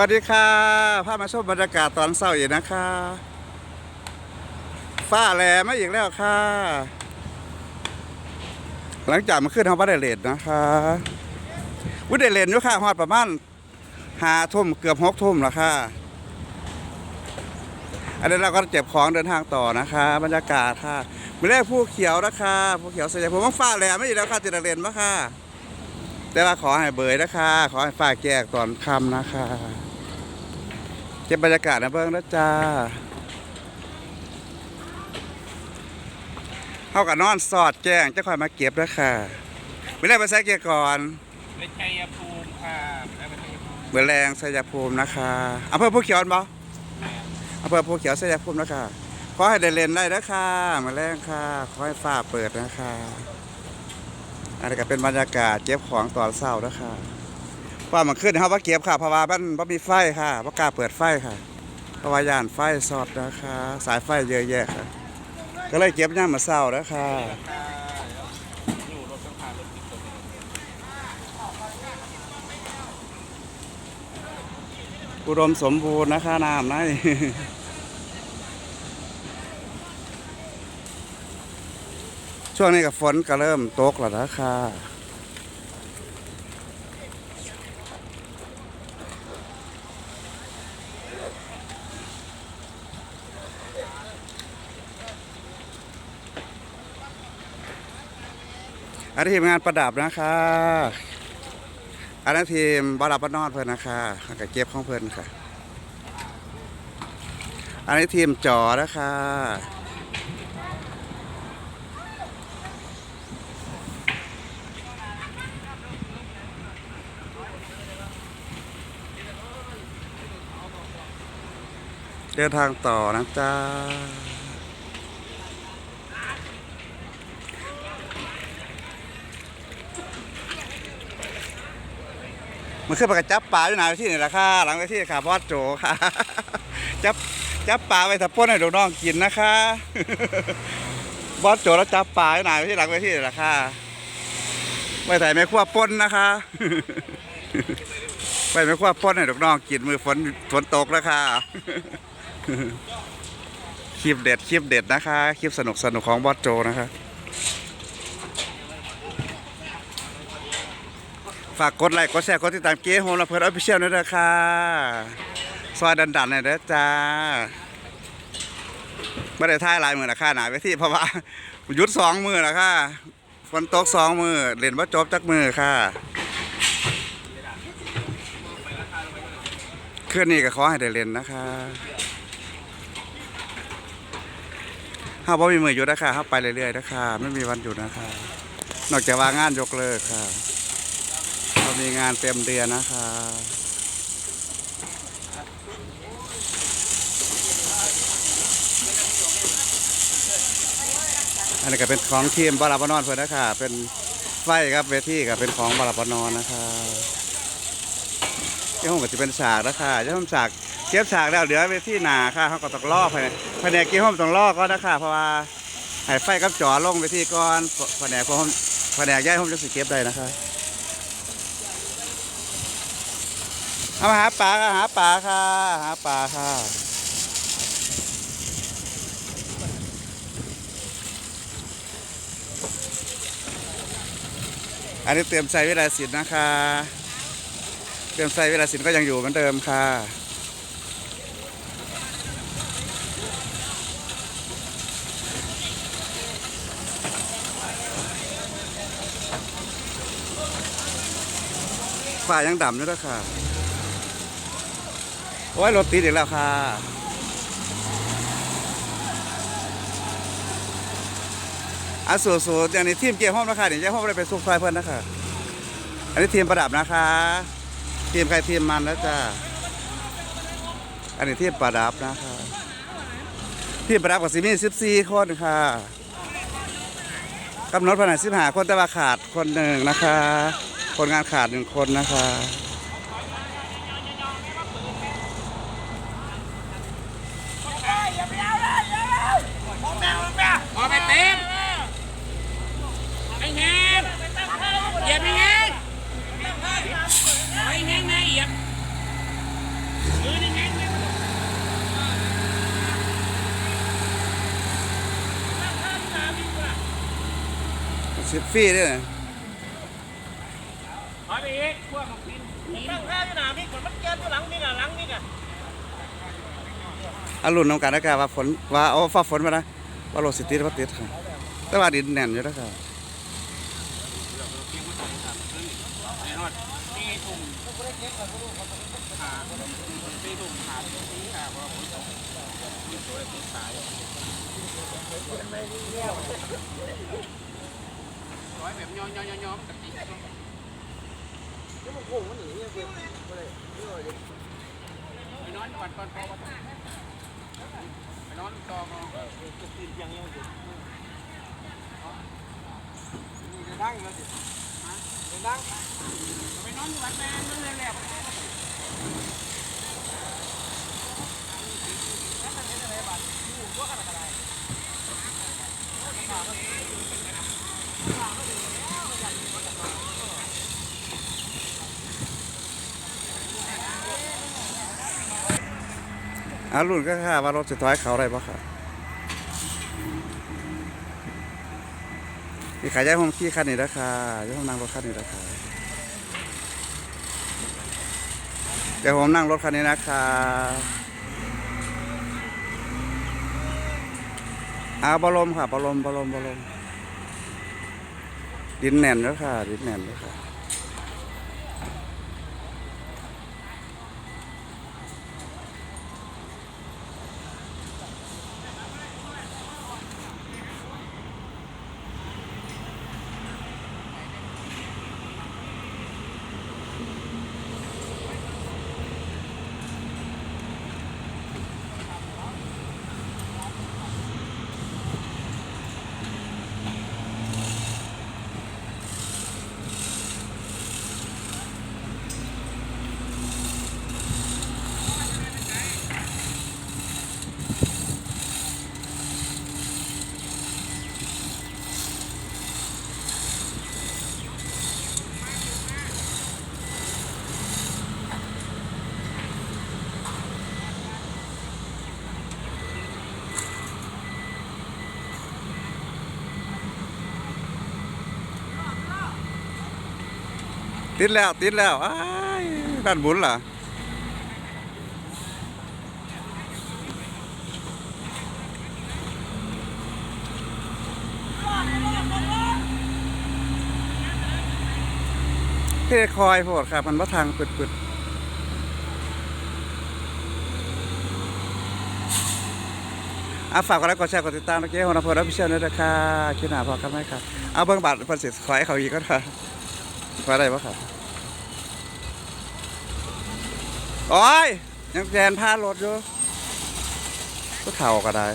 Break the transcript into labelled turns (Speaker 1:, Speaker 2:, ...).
Speaker 1: วัสดีค่ะพามาชมบรรยากาศตอนเช้าอีกนะคะฟ้าแลมาอีกแล้วค่ะ หลังจากมาขึ้นทางวัดไดเลนนะคะวัดไดเลนอยู่ค่ะฮอดประมาณหาทุ่มเกือบหกทุ่มแล้วค่ะ อันนี้เราก็เจ็บของเดินทางต่อนะคะ บรรยากาศค่ะไม่ได้ผู้เขียวนะคะผู้เขียวสยามผมว่าฟ้าแลไม่อีกแล้วค่ะติดเลนมาค่ะ แต่ว่าขอให้เบยนะคะขอให้ฝากแจกตอนค่ำนะคะเก็บบรรยากาศนะเบิ้งนะจ้าเข้ากับนอนสอดแจ้งจะคอยมาเก็บนะค่ะไม่ได้ไปใส่เกียร์ก่อน
Speaker 2: ไปชัยภูมิค่ะไปชัยภูมิ
Speaker 1: เบอร์แรงสยภูมินะคะอำเภอผู้เขียวบ่อำเภอผู้เขียวสยภูมินะคะขอให้ได้เล่นได้นะคะมาแรงค่ะขอให้ฟ้าเปิดนะคะ อันนี้ก็เป็นบรรยากาศเก็บของตอนเช้านะคะว่ามันขึ้นเขาว่าเก็บค่ะเพราะว่ามันบ่มีไฟค่ะบ่กล้าเปิดไฟค่ะเพราะว่าย่านไฟสอดนะคะ สายไฟเยอะแยะค่ะ ก็เลยเก็บย่ามมาเช้านะคะ
Speaker 2: อยู่รถต้องพารถติดตัวเอง
Speaker 1: อุดมสมบูรณ์นะคะน้ำใน ช่วงนี้กับฝนก็เริ่มตกแล้วนะค่ะอันทีมงานประดับนะคะอันนั้นทีมบาราบานอนเพิ่อนนะคะกับเก็บของเพิ่อนค่ะ อันนี้ทีมจอนะคะ เดินทางต่อนะจ๊ะมันขึ้นไปกับจับปลาอยู่หนาที่นี่ะค่ะหลังเวทีค่ะบอสโจค่ะ จับจับปลาไปถับป้นให้ลูกน้องกินนะคะบอสโจแล้วจับปลาอยู่หนาที่หลังเวทีนี่แหละค่ะไว้ใส่แม่ครัวป้นนะคะไว้แม่ครัวป้นให้ลูกน้องกินมือฝนฝนตกแล้วค่ะ คลิปเด็ดคลิปเด็ดนะคะ คลิปสนุกสนุกของบอสโจนะคะฝากกดไลค์กดแชร์กดติดตามเก๊โฮมและเพื่อนออฟฟิเชียลด้วยนะคะซอยดันดันๆหน่ยนะจ้าไม่ได้ท่ายลายมือนะค่ะหนาไปที่เพราะว่าหยุดสองมือนะค่ะฝนตกสองมือเล่นว่าจบจักมือค่ะเคลื่อนนี้ก็ขอให้ได้เล่นนะคะ ห้าบ่มีมือหยุดนะคะห้าไปเรื่อยๆนะคะไม่มีวันหยุดนะคะ นอกจากว่างานยกเลิกค่ะเรามีงานเต็มเดือนนะคะอันนี้ก็เป็นของทีมบาราบานอนเพื่อนนะคะเป็นไฟครับเวทีก็เป็นของบาราบานอนนะคะที่ห้องก็จะเป็นฉากนะคะที่ห้องฉาก ก็บฉากแล้วเหลือเวทีหนาค่ะเขาก็ต้องลอภายในภายในกี่ห้องต้องลอก็นะคะเพราะว่าให้ไฟกับจอลงเวทีก่อนแผนกพวห้องแผนกย้ายห้องจะสิเก็บได้นะคะเอามาหาปลาค่ะหาปลาค่ะ หาปลาค่ะอันนี้เตรียมใส่วิลาสินนะคะ เตรียมใส่วิลาสินก็ยังอยู่เหมือนเดิมค่ะ ฝ่ายยังดำอยู่แล้วค่ะ โอ้ยรถติดอีกแล้วค่ะอะสูสูอย่างนี้ทีมเกี่ยวห้องนะคะเดี๋ยวเจ้าห้องได้ไปซุกไฟเพื่อนนะคะอันนี้ทีมประดับนะคะ ทีมใครทีมมันแล้วจ้าอันนี้ทีมประดับนะคะ ทีมประดับกับสิมีสิบสี่คนค่ะกำหนดภายในสิบห้าคนแต่ว่าขาดคนหนึ่งนะคะ คนงานขาดหนึ่งคนนะคะ
Speaker 2: พอไปเต็มไอ้เงเหยียบไอ้เงไอ้เฮงนเหยียบม่เฮงฟฟี่ด้วยนะ
Speaker 1: อารุ่นน้องการอากาศว่าฝนว่าเอาฟ้าฝนมานะว่ารถสิติดว่าติดค่ะแต่ว่าดินแน่นอยู่แล้วค่ะ
Speaker 2: ไอ้อดตีถุงขาตีถุงขาตีขาเพราะฝนตกมีตัวตีสายร้อยแบบย่อย่อย่อย่อมันกับตี ไปนอนก่อนก่อนพอไปนอนต่อมองตียังยังอยู่ดังแล้วสิดังไปนอนอยู่วัดแม่นั่นเลยแหละ
Speaker 1: อารุ่ นก็ค่ะว่ารถสิถอยเขาได้ปะค่ะมีขายย้ายห้องขี้คันนี้แล้วค่ะย้ายห้องนั่งรถคันนี้แล้วค่ะเดี๋ยวผมนั่งรถคันนี้นะคะอาบรมค่ะบรมบรมบรมดินแน่นแล้วค่ะ ดินแน่นแล้วค่ะ ติดแล้วติดแล้วอ้ด้านบุญล่ะเพ่คอยโพดครับ มันว่าทางปึดปึดอะฝากกดไลค์กดแชร์กดติดตามนะเจ้าหน้าพอรับผิดชอบด้วยนะคะคิดหนาพอกันไหมครับ เอาเบิ่งบัตรเพิ่นสิขอให้เขาอีกก็ได้ ว่าได้ปะครับโอ้ยยังแทนพารถอยู่ก็เท่าก็ได้